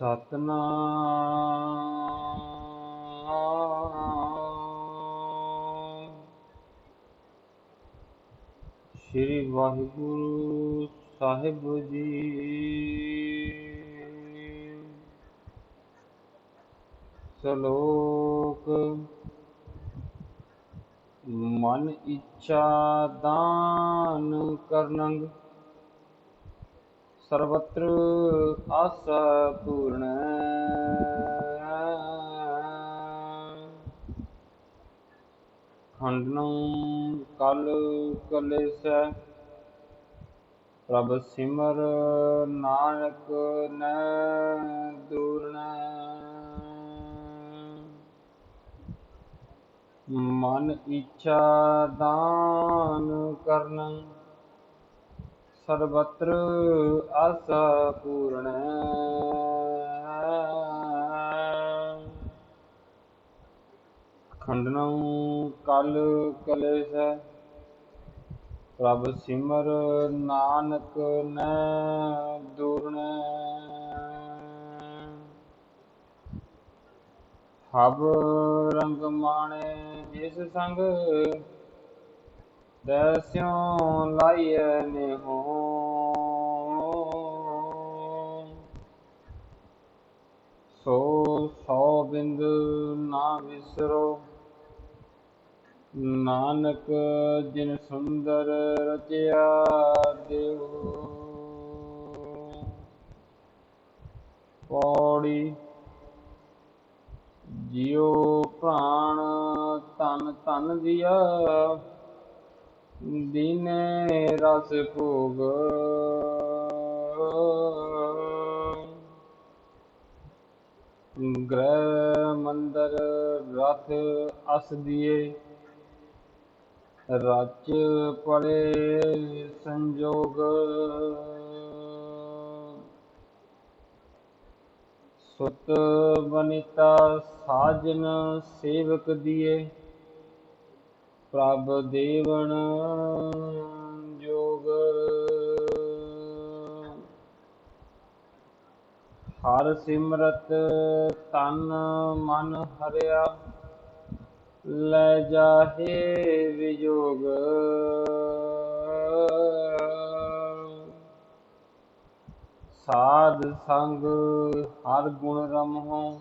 ਸਤਨਾਮ ਸ੍ਰੀ ਵਾਹਿਗੁਰੂ ਸਾਹਿਬ ਜੀ ਸ਼ਲੋਕ ਮਨ ਇੱਛਾ ਦਾਨ ਕਰਨੰਗ ਸਰਵਤਰ ਆਸਾ ਪੂਰਨ ਖੰਡਨੰ ਕਲ ਕਲੇਸ਼ ਪ੍ਰਭ ਸਿਮਰ ਨਾਨਕ ਨੈ ਦੂਰਣ ਮਨ ਇੱਛਾ ਦਾ ਸਰਬਤਰ ਆਸਾ ਪੂਰਨ ਖੰਡਨੰ ਕਲ ਕਲੇਸ਼ ਪ੍ਰਭ ਸਿਮਰ ਨਾਨਕ ਨੈ ਦੂਰਣ ਹਬ ਰੰਗ ਮਾਣੇ ਜਿਸ ਸੰਗ ਦੈਸਿਉ ਲਾਈਐ ਨਿਹੋ ਸੋ ਸੋ ਬਿੰਦ ਨਾ ਵਿਸਰੋ। ਨਾਨਕ ਜਿਨ ਸੁੰਦਰ ਰਚਿਆ ਦੇਵ ਪੌੜੀ ਜਿਉ ਪ੍ਰਾਣ ਤਨ ਤਨ ਦਿਆ। ਦੀਨੇ ਰਸ ਭੋਗ। ਗ੍ਰਹਿ ਮੰਦਰ ਰਥ ਅਸ ਦੀਏ। ਰਚ ਪੜੇ ਸੰਜੋਗ। ਸੁਤ ਬਨਿਤਾ ਸਾਜਨ ਸੇਵਕ ਦੀਏ। ਪ੍ਰਭ ਦੇਵਨ ਜੋਗ। ਹਰ ਸਿਮਰਤ ਤਨ ਮਨ ਹਰਿਆ, ਲੈ ਜਾਹੇ ਵਿਜੋਗ। ਸਾਧ ਸੰਗ ਹਰ ਗੁਣ ਰਮਹੁ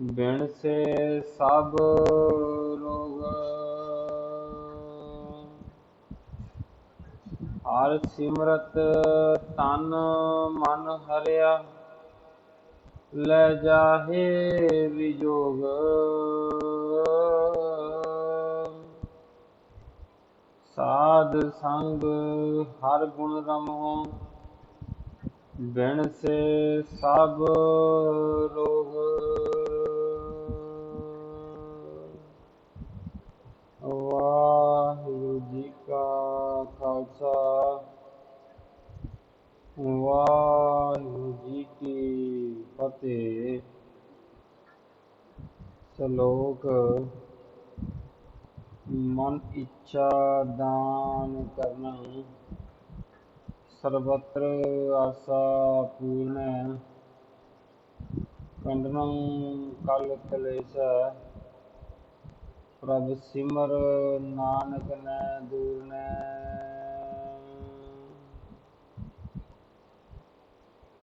ਬਿਨ ਸੇ ਸਭ ਰੋਗ। ਹਰ ਸਿਮਰਤ ਤਨ ਮਨ ਹਰਿਆ, ਲੈ ਜਾਹੇ ਵਿਜੋਗ। ਸਾਧ ਸੰਗ ਹਰ ਗੁਣ ਰਮੋ ਬਿਨ ਸੇ ਸਭ ਰੋਗ। ਕੀ ਸ਼ਲੋਕ ਮਨ ਇੱਛਾ ਦਾਨ ਕਰਨਾ। ਸਰਬਤਰ ਆਸਾ ਪੂਰਨ ਕੰਡਨੰ ਕਲ ਕਲੇਸ਼ ਪ੍ਰਭ ਸਿਮਰ ਨਾਨਕ ਨੈ ਦੂਰਨੈ